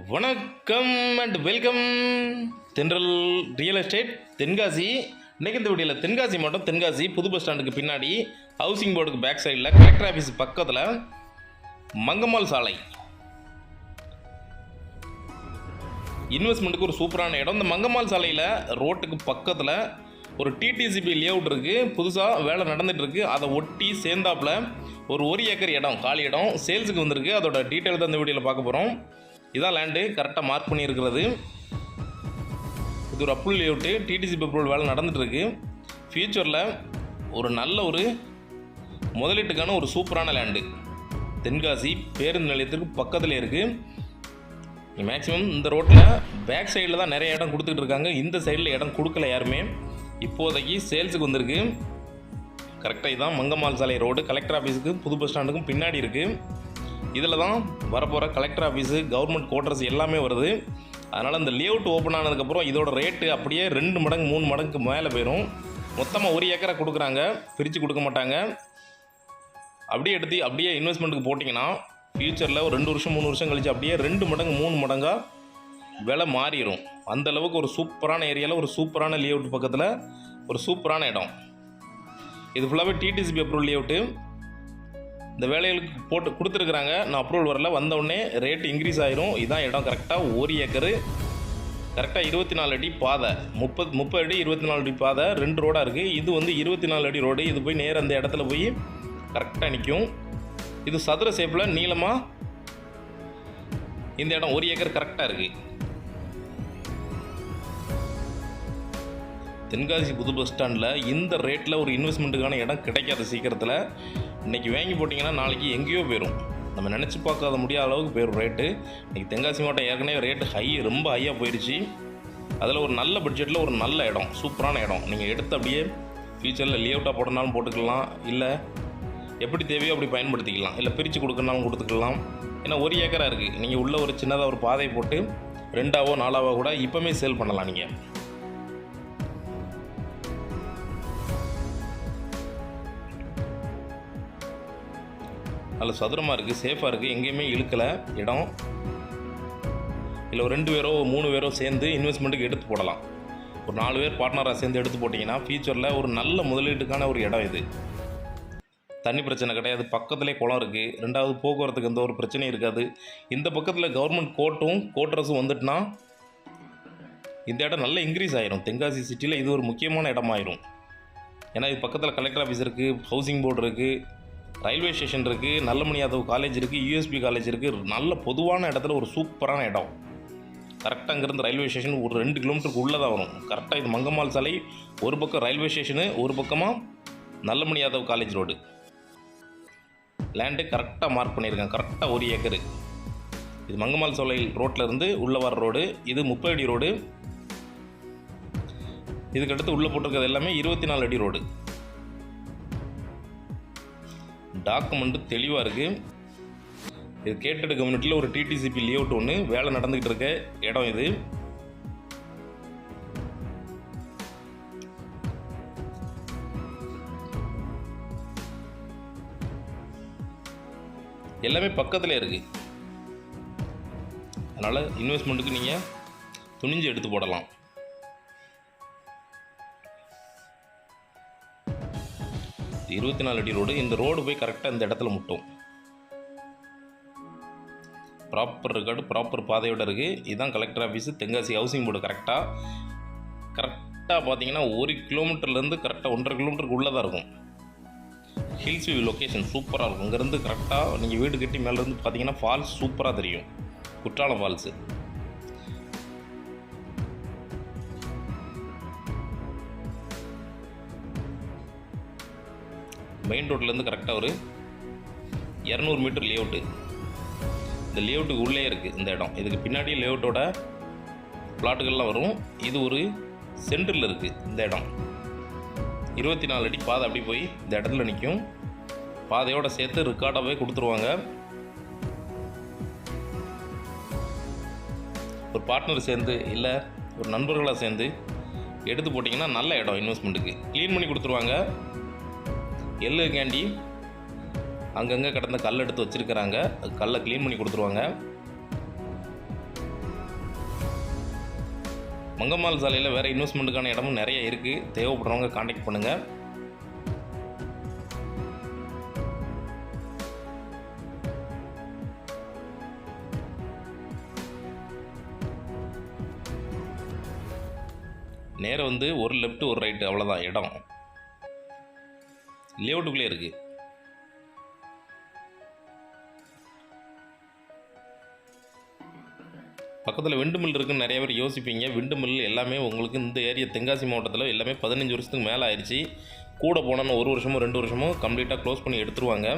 வணக்கம் and welcome Thendral real estate Tenkasi. இன்னைக்கு இந்த வீடியோவில் தென்காசி மட்டும் தென்காசி புது பஸ் ஸ்டாண்டுக்கு பின்னாடி ஹவுசிங் போர்டுக்கு பேக் சைடில் கலெக்டர் ஆஃபீஸ் பக்கத்தில் மங்கம்மாள் சாலை. இன்வெஸ்ட்மெண்ட்டுக்கு ஒரு சூப்பரான இடம். இந்த மங்கம்மாள் சாலையில் ரோட்டுக்கு பக்கத்தில் ஒரு டிடிசிபி லேஅவுட் இருக்குது புதுசாக வேலை நடந்துகிட்டு இருக்குது அதை ஒட்டி சேர்ந்தாப்புல ஒரு ஒரு ஏக்கர் இடம் காலி இடம். சேல்ஸுக்கு வந்திருக்கு. அதோட டீட்டெயில் தான் இந்த வீடியோவில் பார்க்க போகிறோம் இதான் லேண்டு கரெக்டாக மார்க் பண்ணியிருக்கிறது. இது ஒரு அப்ரூவல் லேவுட்டு டிடிசி அப்ரூவல் வேலை நடந்துகிட்ருக்கு ஃப்யூச்சரில் ஒரு நல்ல ஒரு முதலீட்டுக்கான ஒரு சூப்பரான லேண்டு தென்காசி பேருந்து நிலையத்திற்கு பக்கத்தில் இருக்குது மேக்ஸிமம் இந்த ரோட்டில் பேக் சைடில் தான் நிறைய இடம் கொடுத்துட்டு இருக்காங்க. இந்த சைடில் இடம் கொடுக்கல யாருமே. இப்போதைக்கு சேல்ஸுக்கு வந்திருக்கு. கரெக்டாக இதான் மங்கம்மாள் சாலை ரோடு கலெக்டர் ஆஃபீஸுக்கு புது பஸ் ஸ்டாண்டுக்கும் பின்னாடி இருக்குது இதில் தான் வரப்போகிற கலெக்டர் ஆஃபீஸு கவர்மெண்ட் குவார்ட்டர்ஸ் எல்லாமே வருது. அதனால் இந்த லேஅவுட் ஓப்பன் ஆனதுக்கப்புறம் இதோட ரேட்டு அப்படியே ரெண்டு மடங்கு மூணு மடங்குக்கு மேலே போயிடும். மொத்தமாக ஒரு ஏக்கரை கொடுக்குறாங்க. பிரித்து கொடுக்க மாட்டாங்க. அப்படியே எடுத்து அப்படியே இன்வெஸ்ட்மெண்ட்டுக்கு போட்டிங்கன்னா ஃப்யூச்சரில் ஒரு ரெண்டு வருஷம் மூணு வருஷம் கழிச்சு அப்படியே ரெண்டு மடங்கு மூணு மடங்காக விலை மாறிடும். அந்த அளவுக்கு ஒரு சூப்பரான ஏரியாவில் ஒரு சூப்பரான லேஅவுட் பக்கத்தில் ஒரு சூப்பரான இடம். இது ஃபுல்லாகவே டிடிசிபி அப்ரூவல் லேஅவுட்டு இந்த வேலைகளுக்கு போட்டு கொடுத்துருக்குறாங்க. நான் அப்ரூவல் வரல. வந்தவுடனே ரேட் இன்க்ரீஸ் ஆயிரும். இதான் இடம் கரெக்டாக ஒரு ஏக்கரு. கரெக்டாக இருபத்தி நாலு அடி பாதை. முப்பது முப்பது அடி இருபத்தி நாலு அடி பாதை. ரெண்டு ரோடாக இருக்குது இது வந்து இருபத்தி நாலு அடி ரோடு இது போய் நேராக அந்த இடத்துல போய் கரெக்டாக நிற்கும் இது சதுர ஷேப்பில் நீளமாக இந்த இடம் ஒரு ஏக்கர் கரெக்டாக இருக்குது தென்காசி புது பஸ் ஸ்டாண்டில் இந்த ரேட்டில் ஒரு இன்வெஸ்ட்மெண்ட்டுக்கான இடம் கிடைக்காத சீக்கிரத்தில் இன்றைக்கி வாங்கி போட்டிங்கன்னா நாளைக்கு எங்கேயோ போயிடும் நம்ம நினச்சி பார்க்காத முடியாத அளவுக்கு போயிடும் ரேட்டு இன்றைக்கி தென்காசி மாவட்டம் ஏற்கனவே ரேட்டு ஹை ரொம்ப ஹையாக போயிடுச்சு. அதில் ஒரு நல்ல பட்ஜெட்டில் ஒரு நல்ல இடம் சூப்பரான இடம். நீங்கள் எடுத்து அப்படியே ஃப்யூச்சரில் லேஅவுட்டாக போடனாலும் போட்டுக்கலாம். இல்லை எப்படி தேவையோ அப்படி பயன்படுத்திக்கலாம். இல்லை பிரித்து கொடுக்கணும்னாலும் கொடுத்துக்கலாம். ஏன்னா ஒரு ஏக்கராக இருக்குது நீங்கள் உள்ளே ஒரு சின்னதாக ஒரு பாதை போட்டு ரெண்டாவோ நாலாவோ கூட இப்போமே சேல் பண்ணலாம் நீங்கள் நல்ல சதுரமாக இருக்குது சேஃபாக இருக்குது எங்கேயுமே இழுக்கலை இடம். இல்லை ஒரு ரெண்டு பேரோ மூணு பேரோ சேர்ந்து இன்வெஸ்ட்மெண்ட்டுக்கு எடுத்து போடலாம். ஒரு நாலு பேர் பார்ட்னராக சேர்ந்து எடுத்து போட்டிங்கன்னா ஃபியூச்சரில் ஒரு நல்ல முதலீட்டுக்கான ஒரு இடம் இது. தண்ணி பிரச்சனை கிடையாது பக்கத்துலேயே குளம் இருக்குது ரெண்டாவது போக்குவரத்துக்கு எந்த ஒரு பிரச்சனையும் இருக்காது. இந்த பக்கத்தில் கவர்மெண்ட் கோர்ட்டும் கோட்ரஸும் வந்துட்டுனா இந்த இடம் நல்ல இன்க்ரீஸ் ஆயிரும். தென்காசி சிட்டியில் இது ஒரு முக்கியமான இடமாயிரும். ஏன்னா இது பக்கத்தில் கலெக்டர் ஆஃபீஸ் இருக்குது ஹவுசிங் போர்டு இருக்குது ரயில்வே ஸ்டேஷன் இருக்குது நல்லமணி யாதவ் காலேஜ் இருக்குது யூஎஸ்பி காலேஜ் இருக்குது நல்ல பொதுவான இடத்துல ஒரு சூப்பரான இடம். கரெக்டாக அங்கேருந்து ரயில்வே ஸ்டேஷன் ஒரு ரெண்டு கிலோமீட்டருக்கு உள்ளே தான் வரும் கரெக்டாக இது மங்கம்மாள் சாலை ஒரு பக்கம் ரயில்வே ஸ்டேஷனு ஒரு பக்கமாக Nallamani Yadav college road land கரெக்டாக மார்க் பண்ணியிருக்கேன் கரெக்டாக ஒரு ஏக்கரு. இது மங்கம்மாள் சோலை ரோட்டில் இருந்து உள்ளே வர ரோடு இது முப்பது அடி ரோடு இதுக்கடுத்து உள்ளே போட்டிருக்கிறது எல்லாமே இருபத்தி நாலு அடி ரோடு டாக்குமெண்ட்டு தெளிவாக இருக்குது இது கேட்டட் கம்யூனிட்டியில் ஒரு டிடிசிபி லேஅவுட் ஒன்று வேலை நடந்துக்கிட்டு இருக்க இடம் இது. எல்லாமே பக்கத்தில் இருக்குது அதனால் இன்வெஸ்ட்மெண்ட்டுக்கு நீங்கள் துணிஞ்சு எடுத்து போடலாம். இருபத்தி நாலு அடி ரோடு இந்த ரோடு போய் கரெக்டாக இந்த இடத்துல முட்டும். ப்ராப்பர் ரெக்கார்டு ப்ராப்பர் பாதையோட இருக்குது இதுதான் collector office Tenkasi housing board கரெக்டாக கரெக்டாக பார்த்தீங்கன்னா ஒரு கிலோமீட்டர்லேருந்து கரெக்டாக ஒன்றரை கிலோமீட்டருக்கு உள்ளே தான் இருக்கும். ஹில்ஸ் வியூ லொக்கேஷன் சூப்பராக இருக்கும். இங்கேருந்து கரெக்டாக நீங்கள் வீடு கட்டி மேலேருந்து பார்த்தீங்கன்னா ஃபால்ஸ் சூப்பராக தெரியும். குற்றாலம் ஃபால்ஸு மெயின் ரோட்லேருந்து கரெக்டாக ஒரு இரநூறு மீட்டர் லேஅவுட்டு இந்த லேஅவுட்டுக்கு உள்ளே இருக்குது இந்த இடம். இதுக்கு பின்னாடி லேஅவுட்டோட பிளாட்டுகள்லாம் வரும். இது ஒரு சென்டரில் இருக்குது இந்த இடம். இருபத்தி நாலு அடி பாதை அப்படி போய் இந்த இடத்துல நிற்கும் பாதையோடு சேர்த்து ரெக்கார்டாகவே கொடுத்துருவாங்க. ஒரு பார்ட்னர் சேர்ந்து இல்லை ஒரு நண்பர்களாக சேர்ந்து எடுத்து போட்டிங்கன்னா நல்ல இடம் இன்வெஸ்ட்மெண்ட்டுக்கு க்ளீன் பண்ணி கொடுத்துருவாங்க. எள்ளு கேண்டி அங்கங்கே கிடந்த கல் எடுத்து வச்சுருக்கிறாங்க. கல்லை க்ளீன் பண்ணி கொடுத்துருவாங்க. மங்கம்மாள் சாலையில் வேறு இன்வெஸ்ட்மெண்ட்டுக்கான இடமும் நிறைய இருக்குது தேவைப்படுறவங்க காண்டாக்ட் பண்ணுங்கள் நேரம் வந்து ஒரு லெஃப்ட் ஒரு ரைட்டு அவ்வளோதான் இடம். லேவுட்டுக்குள்ளே இருக்குது பக்கத்தில் விண்டு மில் இருக்குன்னு நிறைய பேர் யோசிப்பீங்க. விண்டு மில் எல்லாமே உங்களுக்கு இந்த ஏரியா தென்காசி மாவட்டத்தில் எல்லாமே பதினஞ்சு வருஷத்துக்கு மேலே ஆயிடுச்சு. கூட போனோன்னு ஒரு வருஷமோ ரெண்டு வருஷமோ கம்ப்ளீட்டாக க்ளோஸ் பண்ணி எடுத்துருவாங்க.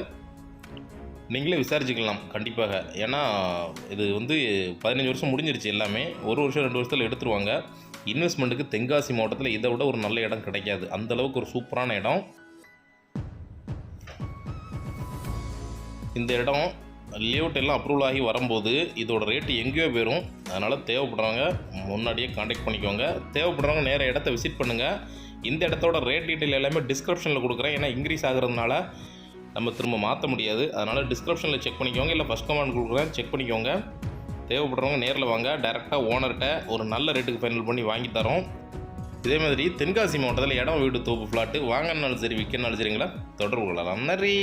நீங்களே விசாரிச்சுக்கலாம் கண்டிப்பாக. ஏன்னா இது வந்து பதினஞ்சு வருஷம் முடிஞ்சிருச்சு எல்லாமே. ஒரு வருஷம் ரெண்டு வருஷத்தில் எடுத்துருவாங்க. இன்வெஸ்ட்மெண்ட்டுக்கு தென்காசி மாவட்டத்தில் இதை விட ஒரு நல்ல இடம் கிடைக்காது. அந்த அளவுக்கு ஒரு சூப்பரான இடம். இந்த இடம் லேஅவுட் எல்லாம் அப்ரூவல் ஆகி வரும்போது இதோட ரேட்டு எங்கேயோ போயிடும் அதனால் தேவைப்படுறவங்க முன்னாடியே காண்டாக்ட் பண்ணிக்கோங்க. தேவைப்படுறவங்க நேர இடத்த விசிட் பண்ணுங்கள் இந்த இடத்தோட ரேட் டீட்டெயில் எல்லாமே டிஸ்கிரிப்ஷனில் கொடுக்குறேன். ஏன்னா இன்க்ரீஸ் ஆகுறதுனால நம்ம திரும்ப மாற்ற முடியாது. அதனால் டிஸ்கிரிப்ஷனில் செக் பண்ணிக்கோங்க. இல்லை ஃபஸ்ட் கமெண்ட் கொடுக்குறேன். செக் பண்ணிக்கோங்க. தேவைப்படுறவங்க நேரில் வாங்க. டேரெக்டாக ஓனர்கிட்ட ஒரு நல்ல ரேட்டுக்கு ஃபைனல் பண்ணி வாங்கி தரோம். இதே மாதிரி தென்காசி மாவட்டத்தில் இடம் வீடு தோப்பு ஃப்ளாட்டு வாங்கினாலும் சரி விற்கனாலும் சரிங்களா தொடர்பு கொள்ளலாம். நன்றி.